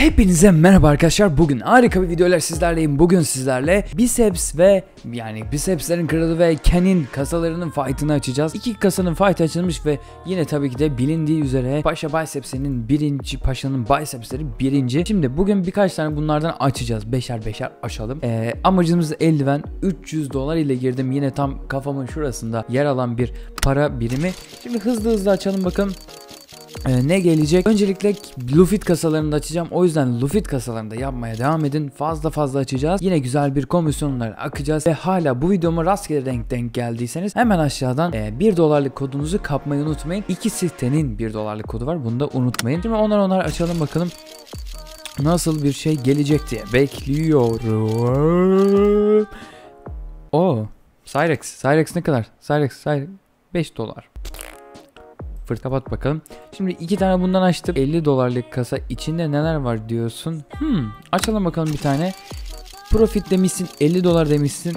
Hepinize merhaba arkadaşlar. Bugün harika bir videoyla sizlerleyim. Bugün sizlerle biceps ve yani bicepslerin kralı ve Ken'in kasalarının fight'ını açacağız. İki kasanın fight açılmış ve yine tabii ki de bilindiği üzere Paşa bicepsinin birinci, Paşa'nın bicepsleri birinci. Şimdi bugün birkaç tane bunlardan açacağız. Beşer beşer açalım. Ee, amacımız eldiven 300 dolar ile girdim. Yine tam kafamın şurasında yer alan bir para birimi. Şimdi hızlı hızlı açalım bakalım. Ee, ne gelecek? Öncelikle Lufit kasalarını da açacağım. O yüzden Lufit kasalarını da yapmaya devam edin. Fazla fazla açacağız. Yine güzel bir komisyonlar akacağız. Ve hala bu videoma rastgele denk denk geldiyseniz hemen aşağıdan e, 1 dolarlık kodunuzu kapmayı unutmayın. İki sitenin 1 dolarlık kodu var. Bunu da unutmayın. Şimdi onlar onlar açalım bakalım nasıl bir şey gelecek diye bekliyorum. O Cyrex. Cyrex ne kadar? Cyrex, Cyrex 5 dolar. Fırt kapat bakalım. Şimdi iki tane bundan açtım. 50 dolarlık kasa içinde neler var diyorsun. Hmm, açalım bakalım bir tane. Profit demişsin 50 dolar demişsin.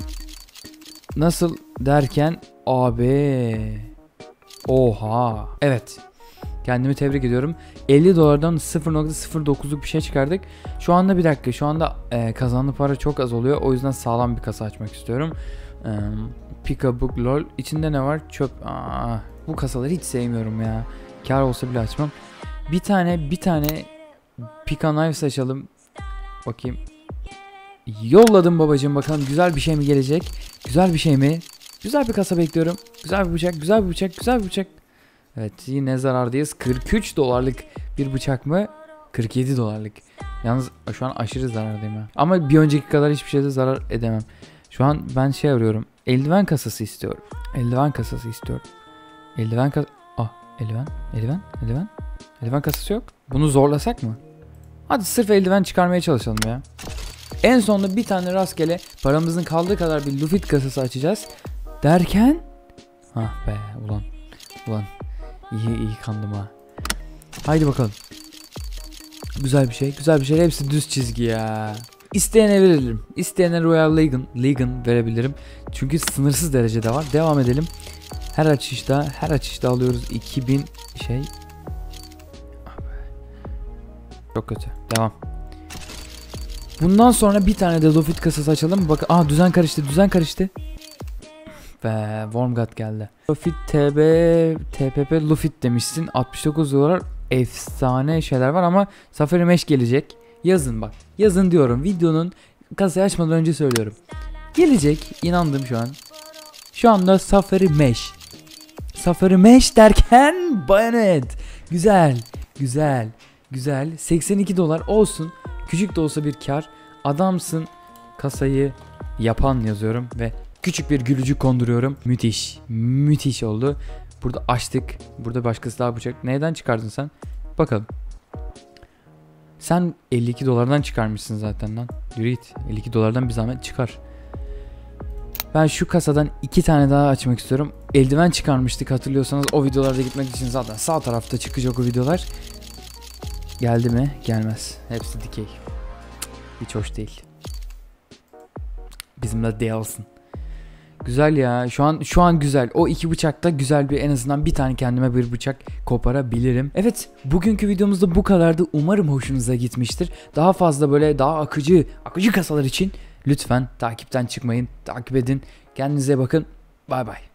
Nasıl derken abi. Oha. Evet. Kendimi tebrik ediyorum. 50 dolardan 0.09'luk bir şey çıkardık. Şu anda bir dakika. Şu anda e, kazandığı para çok az oluyor. O yüzden sağlam bir kasa açmak istiyorum. E, Pikabook lol. İçinde ne var? Çöp. Aa, bu kasaları hiç sevmiyorum ya. Kar olsa bile açmam. Bir tane bir tane Pika Knives açalım. Bakayım. Yolladım babacığım bakalım güzel bir şey mi gelecek? Güzel bir şey mi? Güzel bir kasa bekliyorum. Güzel bir bıçak, güzel bir bıçak, güzel bir bıçak. Evet yine zarardayız. 43 dolarlık bir bıçak mı? 47 dolarlık. Yalnız şu an aşırı zarardayım ya. Ama bir önceki kadar hiçbir şeyde zarar edemem. Şu an ben şey arıyorum. Eldiven kasası istiyorum. Eldiven kasası istiyorum. Eldiven kas... Ah eldiven, eldiven, eldiven. Eldiven kasası yok. Bunu zorlasak mı? Hadi sırf eldiven çıkarmaya çalışalım ya. En sonunda bir tane rastgele paramızın kaldığı kadar bir Lufit kasası açacağız. Derken... Ah be ulan. Ulan. İyi iyi kandım ha. Haydi bakalım. Güzel bir şey. Güzel bir şey. Hepsi düz çizgi ya. İsteyene veririm. İsteyene Royal Legion, Legion verebilirim. Çünkü sınırsız derecede var. Devam edelim. Her açışta her açışta alıyoruz 2000 şey. Çok kötü. Devam. Bundan sonra bir tane de Lofit kasası açalım. Bak aa düzen karıştı. Düzen karıştı. Ve Wormgat geldi. Lofit TB TPP Lofit demişsin. 69 dolar efsane şeyler var ama Safari Mesh gelecek. Yazın bak. Yazın diyorum. Videonun kasayı açmadan önce söylüyorum. Gelecek. inandım şu an. Şu anda Safari Mesh. Safari Mesh derken Bayonet. Güzel. Güzel. Güzel. 82 dolar olsun. Küçük de olsa bir kar. Adamsın. Kasayı yapan yazıyorum ve küçük bir gülücük konduruyorum. Müthiş. Müthiş oldu. Burada açtık. Burada başkası daha bıçak. Neyden çıkardın sen? Bakalım. Sen 52 dolardan çıkarmışsın zaten lan. Yürü git. 52 dolardan bir zahmet çıkar. Ben şu kasadan iki tane daha açmak istiyorum. Eldiven çıkarmıştık hatırlıyorsanız o videolarda gitmek için zaten sağ tarafta çıkacak o videolar. Geldi mi? Gelmez. Hepsi dikey. Hiç hoş değil. Bizimle değilsin. Güzel ya. Şu an şu an güzel. O iki bıçakta güzel bir en azından bir tane kendime bir bıçak koparabilirim. Evet, bugünkü videomuzda bu kadardı. Umarım hoşunuza gitmiştir. Daha fazla böyle daha akıcı akıcı kasalar için lütfen takipten çıkmayın. Takip edin. Kendinize bakın. Bay bay.